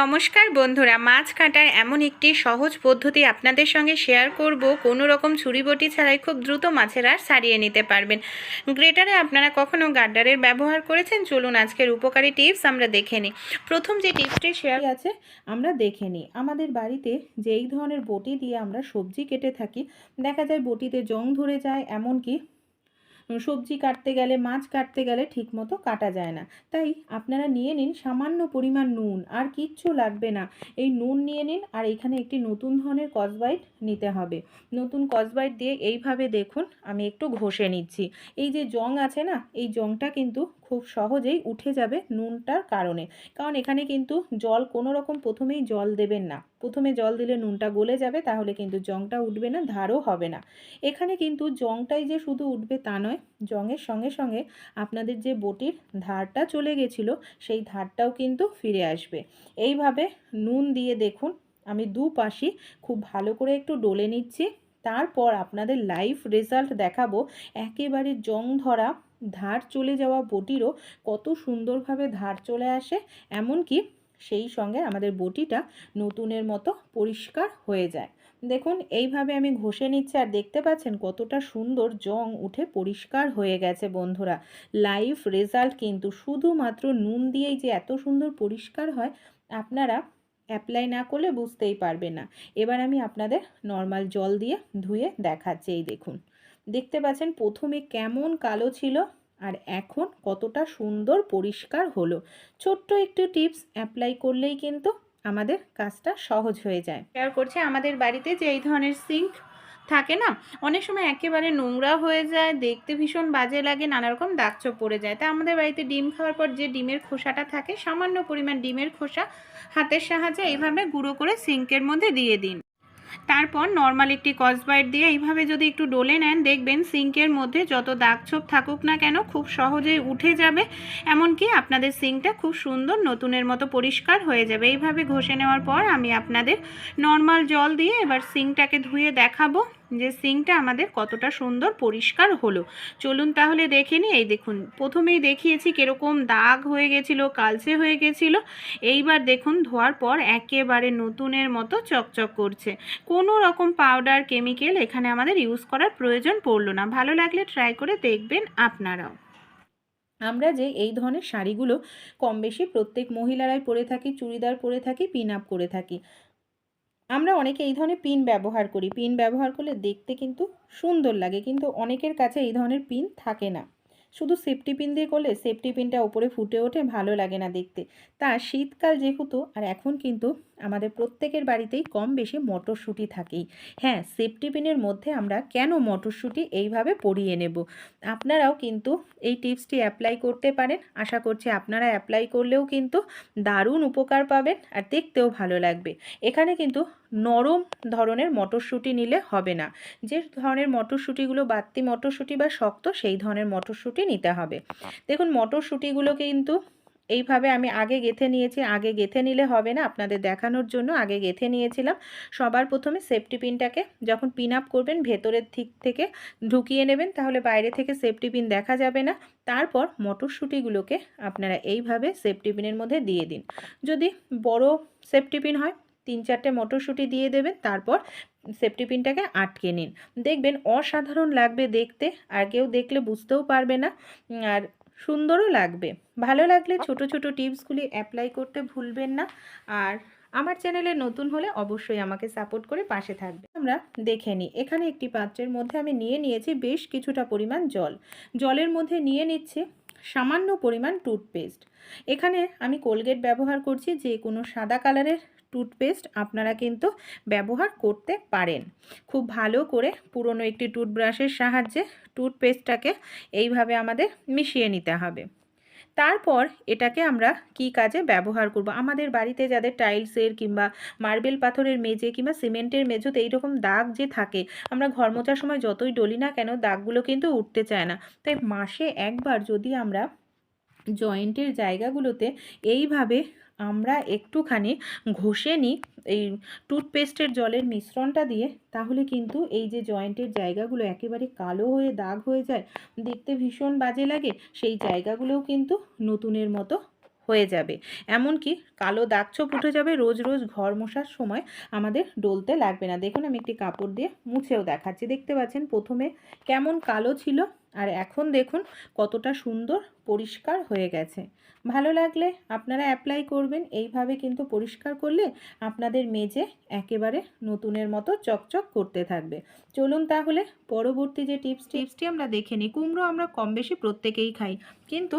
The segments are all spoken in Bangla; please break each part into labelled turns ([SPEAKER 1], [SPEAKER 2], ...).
[SPEAKER 1] নমস্কার বন্ধুরা, মাছ কাটার এমন একটি সহজ পদ্ধতি আপনাদের সঙ্গে শেয়ার করব। কোনো রকম ছুরি বটি ছাড়াই খুব দ্রুত মাছের আর সারিয়ে নিতে পারবেন। গ্রেটারে আপনারা কখনো গার্ডারের ব্যবহার করেছেন? চলুন আজকের উপকারী টিপস আমরা দেখে নিই। প্রথম যে টিপসটি শেয়ার
[SPEAKER 2] আছে, আমরা দেখে নিই। আমাদের বাড়িতে যেই ধরনের বটি দিয়ে আমরা সবজি কেটে থাকি, দেখা যায় বটিতে জং ধরে যায়, এমনকি সবজি কাটতে গেলে, মাছ কাটতে গেলে ঠিকমতো কাটা যায় না। তাই আপনারা নিয়ে নিন সামান্য পরিমাণ নুন, আর কিচ্ছু লাগবে না। এই নুন নিয়ে নিন, আর এখানে একটি নতুন ধরনের কসবাইট নিতে হবে। নতুন কসবাইট দিয়ে এইভাবে দেখুন, আমি একটু ঘষে নিচ্ছি। এই যে জং আছে না, এই জংটা কিন্তু খুব সহজেই উঠে যাবে নুনটার কারণে। কারণ এখানে কিন্তু জল কোনো রকম প্রথমেই জল দেবেন না। প্রথমে জল দিলে নুনটা গলে যাবে, তাহলে কিন্তু জংটা উঠবে না, ধারও হবে না। এখানে কিন্তু জংটাই যে শুধু উঠবে তা নয় জংয়ের সঙ্গে সঙ্গে আপনাদের যে বটির ধারটা চলে গেছিল, সেই ধারটাও কিন্তু ফিরে আসবে। এইভাবে নুন দিয়ে দেখুন, আমি দুপাশই খুব ভালো করে একটু ডলে নিচ্ছি। তারপর আপনাদের লাইভ রেজাল্ট দেখাবো। একেবারে জং ধরা ধার চলে যাওয়া বটিরও কত সুন্দরভাবে ধার চলে আসে, এমনকি সেই সঙ্গে আমাদের বটিটা নতুনের মতো পরিষ্কার হয়ে যায়। দেখুন, এইভাবে আমি ঘষে নিচ্ছি আর দেখতে পাচ্ছেন কতটা সুন্দর জং উঠে পরিষ্কার হয়ে গেছে বন্ধুরা। লাইভ রেজাল্ট কিন্তু শুধুমাত্র নুন দিয়েই যে এত সুন্দর পরিষ্কার হয়, আপনারা অ্যাপ্লাই না করলে বুঝতেই পারবে না। এবার আমি আপনাদের নর্মাল জল দিয়ে ধুয়ে দেখাচ্ছি, এই দেখুন। দেখতে পাচ্ছেন প্রথমে কেমন কালো ছিল আর এখন কতটা সুন্দর পরিষ্কার হলো। ছোট্ট একটু টিপস অ্যাপ্লাই করলেই কিন্তু আমাদের কাজটা সহজ হয়ে যায়।
[SPEAKER 1] শেয়ার করছে আমাদের বাড়িতে যে এই ধরনের সিঙ্ক থাকে না, অনেক সময় একেবারে নোংরা হয়ে যায়, দেখতে ভীষণ বাজে লাগে, নানা রকম দাগচোপ পড়ে যায়। তা আমাদের বাড়িতে ডিম খাওয়ার পর যে ডিমের খোসাটা থাকে, সামান্য পরিমাণ ডিমের খোসা হাতের সাহায্যে এইভাবে গুঁড়ো করে সিঙ্কের মধ্যে দিয়ে দিন। তারপর নর্মাল একটি কসবাইট দিয়ে এইভাবে যদি একটু ডলে নেন, দেখবেন সিঙ্কের মধ্যে যত দাগ দাগছোপ থাকুক না কেন খুব সহজেই উঠে যাবে। এমনকি আপনাদের সিঙ্কটা খুব সুন্দর নতুনের মতো পরিষ্কার হয়ে যাবে। এইভাবে ঘষে নেওয়ার পর আমি আপনাদের নর্মাল জল দিয়ে এবার সিঙ্কটাকে ধুয়ে দেখাবো। যে সিঙ্কটা আমাদের কতটা সুন্দর পরিষ্কার হলো। চলুন তাহলে দেখে নিই, এই দেখুন, প্রথমেই দেখিয়েছি কীরকম দাগ হয়ে গেছিল, কালচে হয়ে গেছিল। এইবার দেখুন, ধোয়ার পর একেবারে নতুনের মতো চকচক করছে। কোনো রকম পাউডার, কেমিক্যাল এখানে আমাদের ইউজ করার প্রয়োজন পড়ল না। ভালো লাগলে ট্রাই করে দেখবেন আপনারাও।
[SPEAKER 2] আমরা যে এই ধরনের শাড়িগুলো কম বেশি প্রত্যেক মহিলারাই পরে থাকি, চুড়িদার পরে থাকি, পিন আপ করে থাকি আমরা অনেকে এই ধরনের পিন ব্যবহার করি। পিন ব্যবহার করলে দেখতে কিন্তু সুন্দর লাগে, কিন্তু অনেকের কাছে এই ধরনের পিন থাকে না। শুধু সেফটি পিন দিয়ে করলে সেফটি পিনটা ওপরে ফুটে ওঠে, ভালো লাগে না দেখতে। তা শীতকাল যেহেতু, আর এখন কিন্তু আমাদের প্রত্যেকের বাড়িতেই কম বেশি মটরশুঁটি থাকেই। হ্যাঁ সেফটি পিনের মধ্যে আমরা কেন মটরশুঁটি এইভাবে পরিয়ে নেব? আপনারাও কিন্তু এই টিপসটি অ্যাপ্লাই করতে পারেন। আশা করছি আপনারা অ্যাপ্লাই করলেও কিন্তু দারুণ উপকার পাবেন আর দেখতেও ভালো লাগবে। এখানে কিন্তু নরম ধরনের মটরশুঁটি নিলে হবে না। যে ধরনের মটরশুঁটিগুলো বাত্তি মটরশুঁটি বা শক্ত, সেই ধরনের মটরশুঁটি নিতে হবে। দেখুন, মটরশুঁটিগুলো কিন্তু এইভাবে আমি আগে গেথে নিয়েছি, আগে গেথে নিলে হবে না। আপনাদের দেখানোর জন্য আগে গেথে নিয়েছিলাম। সবার প্রথমে সেফটি পিনটাকে যখন পিন আপ করবেন, ভেতরের দিক থেকে ঢুকিয়ে নেবেন, তাহলে বাইরে থেকে সেফটি পিন দেখা যাবে না। তারপর মটরশুঁটিগুলোকে আপনারা এইভাবে সেফটি পিনের মধ্যে দিয়ে দিন। যদি বড় সেফটি পিন হয়, তিন চারটে মটরশুঁটি দিয়ে দেবেন, তারপর সেফটি পিনটাকে আটকে নিন। দেখবেন অসাধারণ লাগবে দেখতে, আর কেউ দেখলে বুঝতেও পারবে না। আর সুন্দরও লাগবে। ভালো লাগলে ছোট ছোট টিপসগুলি অ্যাপ্লাই করতে ভুলবেন না। আর আমার চ্যানেলে নতুন হলে অবশ্যই আমাকে সাপোর্ট করে পাশে থাকবে আমরা দেখে নিই। এখানে একটি পাত্রের মধ্যে আমি নিয়ে নিয়েছি বেশ কিছুটা পরিমাণ জল। জলের মধ্যে নিয়ে নিচ্ছি সামান্য পরিমাণ টুথপেস্ট এখানে আমি কোলগেট ব্যবহার করছি যে কোনো সাদা কালারের টুথপেস্ট আপনারা কিন্তু ব্যবহার করতে পারেন। খুব ভালো করে পুরনো একটি টুথব্রাশের সাহায্যে টুথপেস্টটাকে এইভাবে আমাদের মিশিয়ে নিতে হবে। তারপর এটাকে আমরা কি কাজে ব্যবহার করব? আমাদের বাড়িতে যাদের টাইলসের কিংবা মার্বেল পাথরের মেঝে কিংবা সিমেন্টের মেঝোতে এইরকম দাগ যে থাকে, আমরা ঘর মোছার সময় যতই ডলি না কেন দাগগুলো কিন্তু উঠতে চায় না। তাই মাসে একবার যদি আমরা জয়েন্টের জায়গাগুলোতে এইভাবে আমরা একটুখানি ঘষে নিই এই টুথপেস্টের জলের মিশ্রণটা দিয়ে, তাহলে কিন্তু এই যে জয়েন্টের জায়গাগুলো একেবারে কালো হয়ে দাগ হয়ে যায়, দেখতে ভীষণ বাজে লাগে, সেই জায়গাগুলোও কিন্তু নতুনের মতো হয়ে যাবে। এমনকি কালো দাগ ছোপ উঠে যাবে, রোজ রোজ ঘর মশার সময় আমাদের ডলতে লাগবে না। দেখুন, আমি একটি কাপড় দিয়ে মুছেও দেখাচ্ছি। দেখতে পাচ্ছেন, প্রথমে কেমন কালো ছিল আর এখন দেখুন কতটা সুন্দর পরিষ্কার হয়ে গেছে। ভালো লাগলে আপনারা অ্যাপ্লাই করবেন। এইভাবে কিন্তু পরিষ্কার করলে আপনাদের মেজে একেবারে নতুনের মতো চকচক করতে থাকবে। চলুন তাহলে পরবর্তী যে টিপস টিপসটি আমরা দেখে নিই। কুমড়ো আমরা কম বেশি প্রত্যেকেই খাই। কিন্তু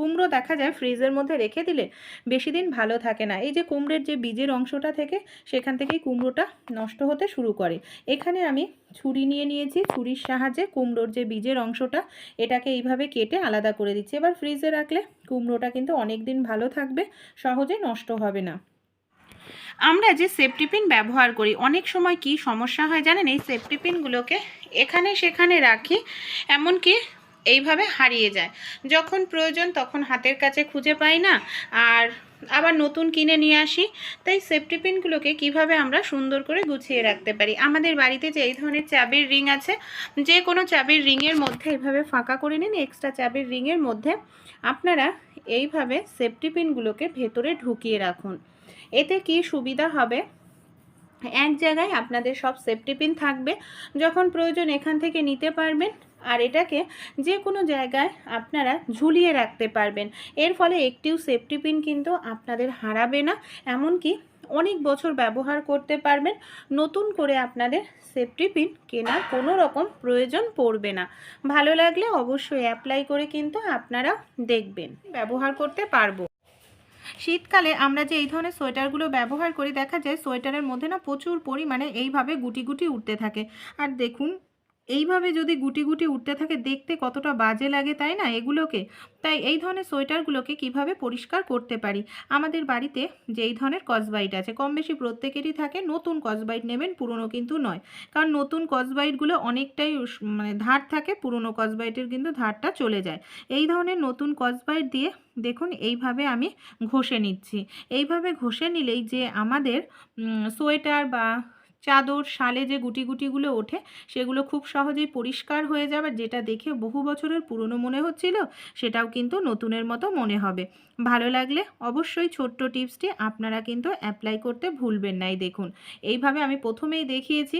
[SPEAKER 2] কুমড়ো দেখা যায় ফ্রিজের মধ্যে রেখে দিলে বেশি দিন ভালো থাকে না। এই যে কুমড়োর যে বীজের অংশটা থেকে সেখান থেকেই কুমড়োটা নষ্ট হতে শুরু করে। এখানে আমি ছুরি নিয়ে নিয়েছি। ছুরির সাহায্যে কুমড়োর যে বীজের অংশটা এটাকে এইভাবে কেটে আলাদা করে দিচ্ছি। এবার ফ্রিজে রাখলে কুমড়োটা কিন্তু অনেক দিন ভালো থাকবে, সহজে নষ্ট হবে না।
[SPEAKER 1] আমরা যে সেফটি পিন ব্যবহার করি, অনেক সময় কি সমস্যা হয় জানেন? এই সেফটি পিনগুলোকে এখানে সেখানে রাখি, এমনকি এইভাবে হারিয়ে যায়। যখন প্রয়োজন তখন হাতের কাছে খুঁজে পাই না। আর আবার নতুন কিনে নিয়ে আসি। তাই সেফটি পিনগুলোকে কীভাবে আমরা সুন্দর করে গুছিয়ে রাখতে পারি? আমাদের বাড়িতে যে এই ধরনের চাবির রিং আছে, যে কোনো চাবির রিংয়ের মধ্যে এইভাবে ফাঁকা করে নিন। এক্সট্রা চাবির রিংয়ের মধ্যে আপনারা এইভাবে সেফটি পিনগুলোকে ভেতরে ঢুকিয়ে রাখুন। এতে কি সুবিধা হবে? এক জায়গায় আপনাদের সব সেফটি পিন থাকবে। যখন প্রয়োজন এখান থেকে নিতে পারবেন আর এটাকে যে কোনো জায়গায় আপনারা ঝুলিয়ে রাখতে পারবেন। এর ফলে একটিও সেফটি পিন কিন্তু আপনাদের হারাবে না, এমনকি অনেক বছর ব্যবহার করতে পারবেন। নতুন করে আপনাদের সেফটি পিন কেনার কোনো রকম প্রয়োজন পড়বে না। ভালো লাগলে অবশ্যই অ্যাপ্লাই করে কিন্তু আপনারা দেখবেন, ব্যবহার করতে পারব। শীতকালে আমরা যে এই ধরনের সোয়েটারগুলো ব্যবহার করি, দেখা যায় সোয়েটারের মধ্যে না প্রচুর পরিমাণে এইভাবে গুটি গুটি উঠতে থাকে। আর দেখুন এইভাবে যদি গুটি গুটি উঠতে থাকে, দেখতে কতটা বাজে লাগে তাই না এগুলোকে? তাই এই ধরনের সোয়েটারগুলোকে কীভাবে পরিষ্কার করতে পারি? আমাদের বাড়িতে যে এই ধরনের কসবাইট আছে কম বেশি প্রত্যেকেরই থাকে, নতুন কসবাইট নেবেন পুরনো কিন্তু নয়। কারণ নতুন কসবাইটগুলো অনেকটাই মানে ধার থাকে, পুরনো কসবাইটের কিন্তু ধারটা চলে যায়। এই ধরনের নতুন কসবাইট দিয়ে দেখুন, এইভাবে আমি ঘষে নিচ্ছি। এইভাবে ঘষে নিলেই যে আমাদের সোয়েটার বা চাদর, শালে যে গুটি গুটিগুলো ওঠে, সেগুলো খুব সহজেই পরিষ্কার হয়ে যাবে যেটা দেখে বহু বছরের পুরনো মনে হচ্ছিল, সেটাও কিন্তু নতুনের মতো মনে হবে। ভালো লাগলে অবশ্যই ছোট্ট টিপসটি আপনারা কিন্তু অ্যাপ্লাই করতে ভুলবেন নাই দেখুন। এইভাবে আমি প্রথমেই দেখিয়েছি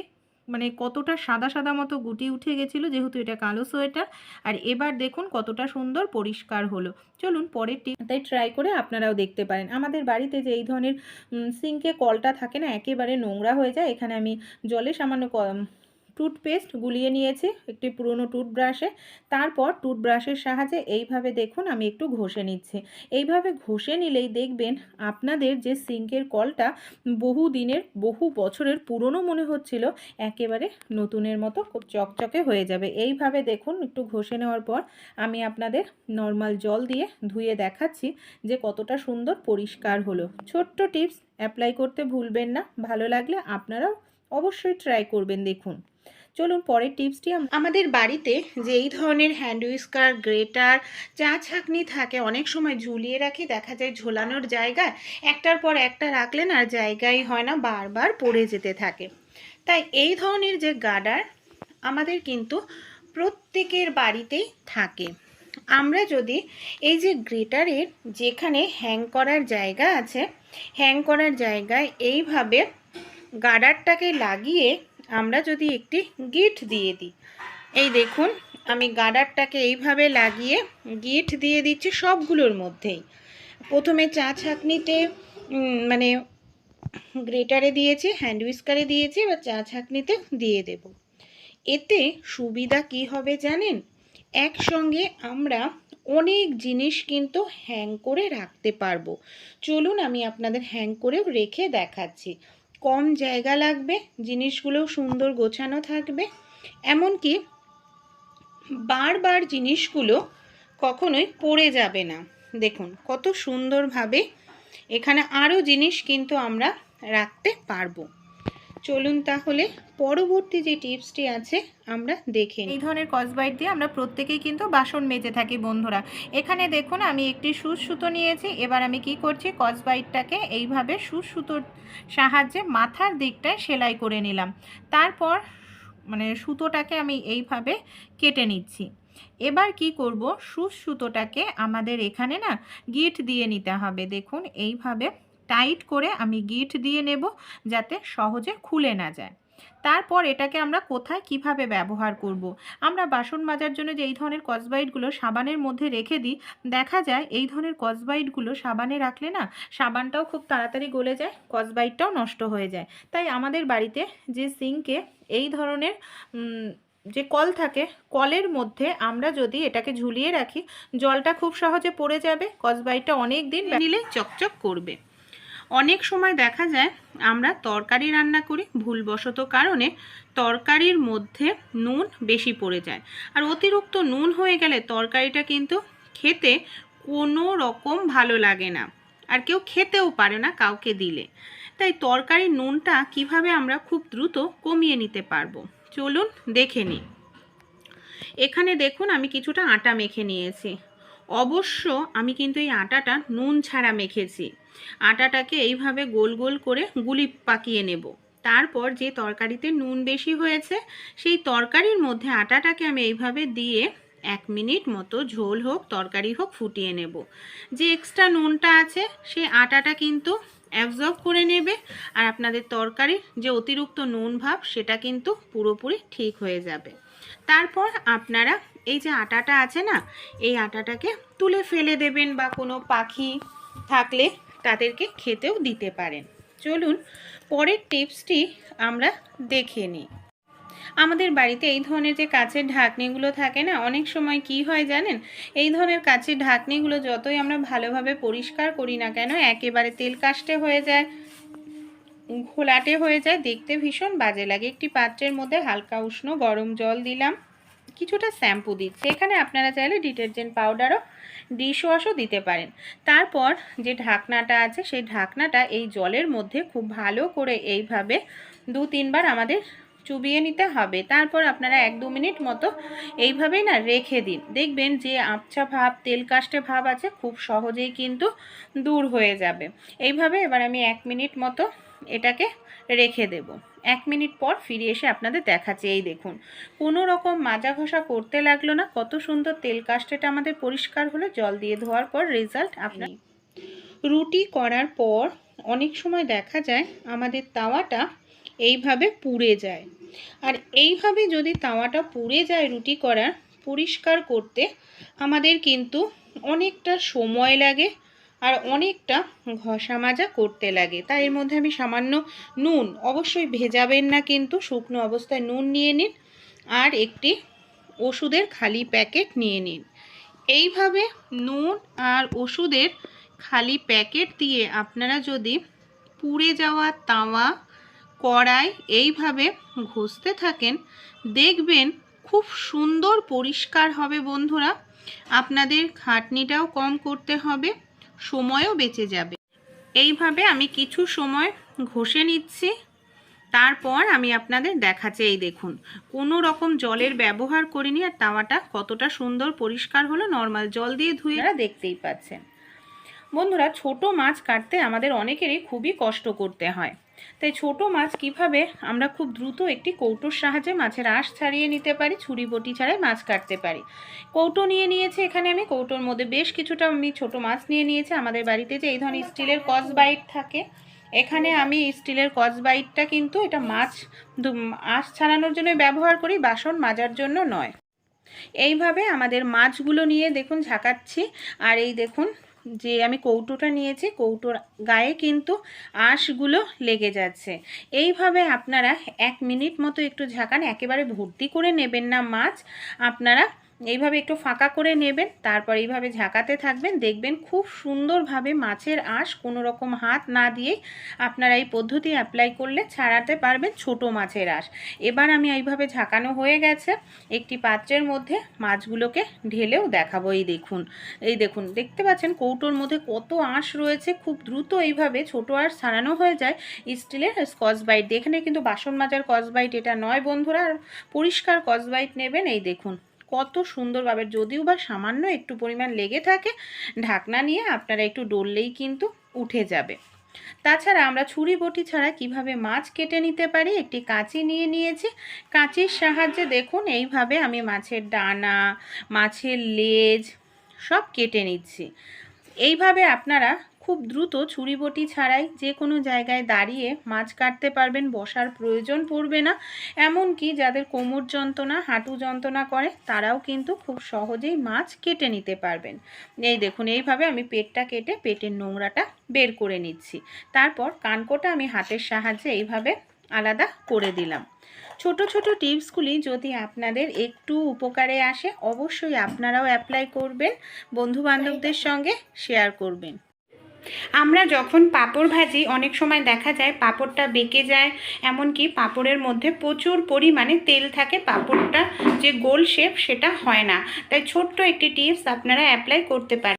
[SPEAKER 1] মানে কতটা সাদা সাদা মতো গুটি উঠে গেছিল, যেহেতু এটা কালো সোয়েটার। আর এবার দেখুন কতটা সুন্দর পরিষ্কার হলো। চলুন পরের তাই ট্রাই করে আপনারাও দেখতে পারেন। আমাদের বাড়িতে যে এই ধরনের সিঙ্কে কলটা থাকে না, একেবারে নোংরা হয়ে যায়। এখানে আমি জলে সামান্য টুথপেস্ট গুলিয়ে নিয়েছি, একটি পুরনো টুথব্রাশে তারপর টুথব্রাশের সাহায্যে এইভাবে দেখুন, আমি একটু ঘষে নিচ্ছি। এইভাবে ঘষে নিলেই দেখবেন আপনাদের যে সিঙ্কের কলটা বহু দিনের, বহু বছরের পুরনো মনে হচ্ছিল, একেবারে নতুনের মতো খুব চকচকে হয়ে যাবে। এইভাবে দেখুন, একটু ঘষে নেওয়ার পর আমি আপনাদের নর্মাল জল দিয়ে ধুয়ে দেখাচ্ছি যে কতটা সুন্দর পরিষ্কার হলো। ছোট্ট টিপস অ্যাপ্লাই করতে ভুলবেন না, ভালো লাগলে আপনারাও অবশ্যই ট্রাই করবেন, দেখুন। চলুন পরের টিপসটি আমাদের বাড়িতে যে এই ধরনের হ্যান্ড উইস্কার গ্রেটার চা ছাঁকনি থাকে, অনেক সময় ঝুলিয়ে রাখি, দেখা যায় ঝোলানোর জায়গায়, একটার পর একটা রাখলেন আর জায়গায় হয় না, বারবার পড়ে যেতে থাকে। তাই এই ধরনের যে গার্ডার আমাদের কিন্তু প্রত্যেকের বাড়িতেই থাকে। আমরা যদি এই যে গ্রেটারের যেখানে হ্যাং করার জায়গা আছে হ্যাং করার জায়গায় এইভাবে গার্ডারটাকে লাগিয়ে আমরা যদি একটি গিট দিয়ে দিই। এই দেখুন, আমি গার্ডারটাকে এইভাবে লাগিয়ে গিট দিয়ে দিচ্ছি সবগুলোর মধ্যেই। প্রথমে চা ছাঁকনিতে মানে গ্রেটারে দিয়েছি, হ্যান্ড উইস্কারে দিয়েছি, এবার চা ছাঁকনিতে দিয়ে দেব। এতে সুবিধা কি হবে জানেন? একসঙ্গে আমরা অনেক জিনিস কিন্তু হ্যাং করে রাখতে পারব। চলুন আমি আপনাদের হ্যাং করেও রেখে দেখাচ্ছি। কম জায়গা লাগবে জিনিসগুলো সুন্দর গোছানো থাকবে। এমনকি বারবার জিনিসগুলো কখনোই পড়ে যাবে না। দেখুন, কত সুন্দরভাবে এখানে আরও জিনিস কিন্তু আমরা রাখতে পারব। চলুন তাহলে পরবর্তী যে টিপসটি আছে, আমরা দেখে এই ধরনের কসবাইট দিয়ে আমরা প্রত্যেকেই কিন্তু বাসন মেজে থাকি, বন্ধুরা। এখানে দেখুন, আমি একটি সুচ সুতো নিয়েছি। এবার আমি কি করছি? কসবাইটটাকে এইভাবে সুচ সুতোর সাহায্যে মাথার দিকটায় সেলাই করে নিলাম। তারপর মানে সুতোটাকে আমি এইভাবে কেটে নিচ্ছি। এবার কি করব? সুচ সুতোটাকে আমাদের এখানে না গিট দিয়ে নিতে হবে। দেখুন, এইভাবে টাইট করে আমি গিট দিয়ে নেব যাতে সহজে খুলে না যায়। তারপর এটাকে আমরা কোথায় কীভাবে ব্যবহার করব। আমরা বাসন মাজার জন্য যে এই ধরনের কসবাইটগুলো সাবানের মধ্যে রেখে দিই, দেখা যায় এই ধরনের কসবাইটগুলো সাবানে রাখলে না, সাবানটাও খুব তাড়াতাড়ি গলে যায়, কসবাইটটাও নষ্ট হয়ে যায়। তাই আমাদের বাড়িতে যে সিঙ্কে এই ধরনের যে কল থাকে, কলের মধ্যে আমরা যদি এটাকে ঝুলিয়ে রাখি, জলটা খুব সহজে পড়ে যাবে, কসবাইটটা অনেক দিন নিলে চকচক করবে। অনেক সময় দেখা যায় আমরা তরকারি রান্না করি ভুলবশত কারণে তরকারির মধ্যে নুন বেশি পড়ে যায়। আর অতিরিক্ত নুন হয়ে গেলে তরকারিটা কিন্তু খেতে কোনো রকম ভালো লাগে না। আর কেউ খেতেও পারে না কাউকে দিলে। তাই তরকারির নুনটা কীভাবে আমরা খুব দ্রুত কমিয়ে নিতে পারব? চলুন দেখে নিই। এখানে দেখুন আমি কিছুটা আটা মেখে নিয়েছি। অবশ্য আমি কিন্তু এই আটাটা নুন ছাড়া মেখেছি। আটাটাকে এইভাবে গোল গোল করে গুলি পাকিয়ে নেব। তারপর যে তরকারিতে নুন বেশি হয়েছে, সেই তরকারির মধ্যে আটাটাকে আমি এইভাবে দিয়ে এক মিনিট মতো ঝোল হোক, তরকারি হোক ফুটিয়ে নেব। যে এক্সট্রা নুনটা আছে সেই আটাটা কিন্তু অ্যাবজর্ব করে নেবে আর আপনাদের তরকারির যে অতিরিক্ত নুন ভাব, সেটা কিন্তু পুরোপুরি ঠিক হয়ে যাবে। তারপর আপনারা এই যে আটাটা আছে না, এই আটাটাকে তুলে ফেলে দেবেন বা কোনো পাখি থাকলে তাদেরকে খেতেও দিতে পারেন। চলুন, পরের টিপসটি আমরা দেখে নিই। আমাদের বাড়িতে এই ধরনের যে কাচের ঢাকনিগুলো থাকে না, অনেক সময় কি হয় জানেন? এই ধরনের কাচের ঢাকনিগুলো যতই আমরা ভালোভাবে পরিষ্কার করি না কেন, একেবারে তেল কাস্টে হয়ে যায়, ঘোলাটে হয়ে যায়, দেখতে ভীষণ বাজে লাগে। একটি পাত্রের মধ্যে হালকা উষ্ণ গরম জল দিলাম। কিছুটা শ্যাম্পু দিচ্ছি। এখানে আপনারা চাইলে ডিটারজেন্ট পাউডারও ডিশ ওয়াশও দিতে পারেন। তারপর যে ঢাকনাটা আছে, সেই ঢাকনাটা এই জলের মধ্যে খুব ভালো করে এইভাবে দু তিনবার আমাদের চুবিয়ে নিতে হবে। তারপর আপনারা এক দু মিনিট মতো এইভাবেই না রেখে দিন। দেখবেন যে আবছা ভাব, তেল কাস্টে ভাব আছে, খুব সহজেই কিন্তু দূর হয়ে যাবে। এইভাবে এবার আমি এক মিনিট মতো এটাকে রেখে দেব। এক মিনিট পর ফিরে এসে আপনাদের দেখাচ্ছি। এই দেখুন কোনো রকম মাজা ঘষা করতে লাগল না। কত সুন্দর তেল কাস্টেটা আমাদের পরিষ্কার হলো জল দিয়ে ধোয়ার পর রেজাল্ট আপনার রুটি করার পর অনেক সময় দেখা যায় আমাদের তাওয়াটা এইভাবে পুড়ে যায়। আর এইভাবে যদি তাওয়াটা পুড়ে যায় রুটি করার পরিষ্কার করতে আমাদের কিন্তু অনেকটা সময় লাগে। আর অনেকটা ঘষা মাজা করতে লাগে। তাই এর মধ্যে আমি সামান্য নুন, অবশ্যই ভেজাবেন না কিন্তু শুকনো অবস্থায় নুন নিয়ে নিন আর একটি ওষুধের খালি প্যাকেট নিয়ে নিন। এইভাবে নুন আর ওষুধের খালি প্যাকেট দিয়ে আপনারা যদি পুড়ে যাওয়া তাওয়া, কড়াই এইভাবে ঘষতে থাকেন, দেখবেন খুব সুন্দর পরিষ্কার হবে বন্ধুরা। আপনাদের খাটনিটাও কম করতে হবে। সময়ও বেঁচে যাবে। এইভাবে আমি কিছু সময় ঘষে নিচ্ছি। তারপর আমি আপনাদের দেখাচ্ছি, এই দেখুন, কোনো রকম জলের ব্যবহার করিনি আর তাওয়াটা কতটা সুন্দর পরিষ্কার হলো। নর্মাল জল দিয়ে ধুয়ে দেখতেই পাচ্ছেন। বন্ধুরা, ছোট মাছ কাটতে আমাদের অনেকেরই খুবই কষ্ট করতে হয়। তাই ছোট মাছ কীভাবে আমরা খুব দ্রুত একটি কৌটোর সাহায্যে মাছের আঁশ ছাড়িয়ে নিতে পারি, ছুরি বটি ছাড়াই মাছ কাটতে পারি? কৌটো নিয়ে নিয়েছি এখানে আমি, কৌটোর মধ্যে বেশ কিছুটা আমি ছোট মাছ নিয়ে নিয়েছি। আমাদের বাড়িতে যে এই ধরনের স্টিলের কস বাইট থাকে, এখানে আমি স্টিলের কস বাইটটা কিন্তু এটা মাছ আঁশ ছাড়ানোর জন্য ব্যবহার করি, বাসন মাজার জন্য নয়। এইভাবে আমাদের মাছগুলো নিয়ে দেখুন ঝাঁকাচ্ছি, আর এই দেখুন যে আমি কৌটোটা নিয়েছি, কৌটোর গায়ে কিন্তু আঁশগুলো লেগে যাচ্ছে। এইভাবে আপনারা এক মিনিট মতো একটু ঝাঁকান, একেবারে ভর্তি করে নেবেন না মাছ। আপনারা এইভাবে একটু ফাঁকা করে নেবেন, তারপর এইভাবে ঝাঁকাতে থাকবেন। দেখবেন খুব সুন্দরভাবে মাছের আঁশ কোনো রকম হাত না দিয়েই আপনারা এই পদ্ধতি অ্যাপ্লাই করলে ছাড়াতে পারবেন ছোট মাছের আঁশ। এবার আমি এইভাবে ঝাঁকানো হয়ে গেছে, একটি পাত্রের মধ্যে মাছগুলোকে ঢেলেও দেখাবো। এই দেখুন এই দেখুন, দেখতে পাচ্ছেন কৌটোর মধ্যে কত আঁশ রয়েছে, খুব দ্রুত এইভাবে ছোট আঁশ ছাড়ানো হয়ে যায় স্টিলের স্কচ বাইট দিয়ে। এখানে কিন্তু বাসন মাজার কস বাইট এটা নয় বন্ধুরা পরিষ্কার কস বাইট নেবেন। এই দেখুন কত সুন্দরভাবে, যদিও বা সামান্য একটু পরিমাণ লেগে থাকে, ঢাকনা নিয়ে আপনারা একটু ডললেই কিন্তু উঠে যাবে। তাছাড়া আমরা ছুরি বটি ছাড়া কীভাবে মাছ কেটে নিতে পারি, একটি কাঁচি নিয়ে নিয়েছি। কাঁচির সাহায্যে দেখুন, এইভাবে আমি মাছের ডানা মাছের লেজ সব কেটে নিচ্ছি। এইভাবে আপনারা খুব দ্রুত ছুরি বটি ছাড়াই যে কোনো জায়গায় দাঁড়িয়ে মাছ কাটতে পারবেন, বসার প্রয়োজন পড়বে না। এমনকি যাদের কোমর যন্ত্রণা, হাঁটু যন্ত্রণা করে, তারাও কিন্তু খুব সহজেই মাছ কেটে নিতে পারবেন। এই দেখুন, এইভাবে আমি পেটটা কেটে পেটের নোংরাটা বের করে নিচ্ছি। তারপর কানকোটা আমি হাতের সাহায্যে এইভাবে আলাদা করে দিলাম। ছোট ছোট টিপসগুলি যদি আপনাদের একটু উপকারে আসে, অবশ্যই আপনারাও অ্যাপ্লাই করবেন বন্ধু বান্ধবদের সঙ্গে শেয়ার করবেন। আমরা যখন পাঁপড় ভাজি, অনেক সময় দেখা যায় পাঁপড়টা বেঁকে যায়, এমনকি পাঁপড়ের মধ্যে প্রচুর পরিমাণে তেল থাকে, পাঁপড়টা যে গোল শেপ সেটা হয় না। তাই ছোট্ট একটি টিপস আপনারা অ্যাপ্লাই করতে পারেন।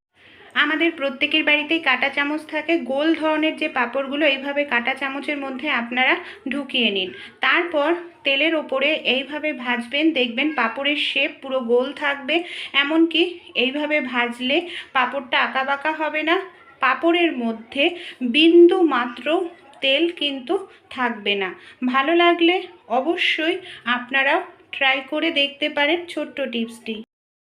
[SPEAKER 1] আমাদের প্রত্যেকের বাড়িতেই কাঁটা চামচ থাকে। গোল ধরনের যে পাঁপড়গুলো, এইভাবে কাঁটা চামচের মধ্যে আপনারা ঢুকিয়ে নিন। তারপর তেলের ওপরে এইভাবে ভাজবেন, দেখবেন পাঁপড়ের শেপ পুরো গোল থাকবে। এমনকি এইভাবে ভাজলে পাঁপড়টা আঁকা বাঁকা হবে না। পাঁপড়ের মধ্যে বিন্দু মাত্র তেল কিন্তু থাকবে না। ভালো লাগলে অবশ্যই আপনারা ট্রাই করে দেখতে পারেন ছোট্ট টিপসটি।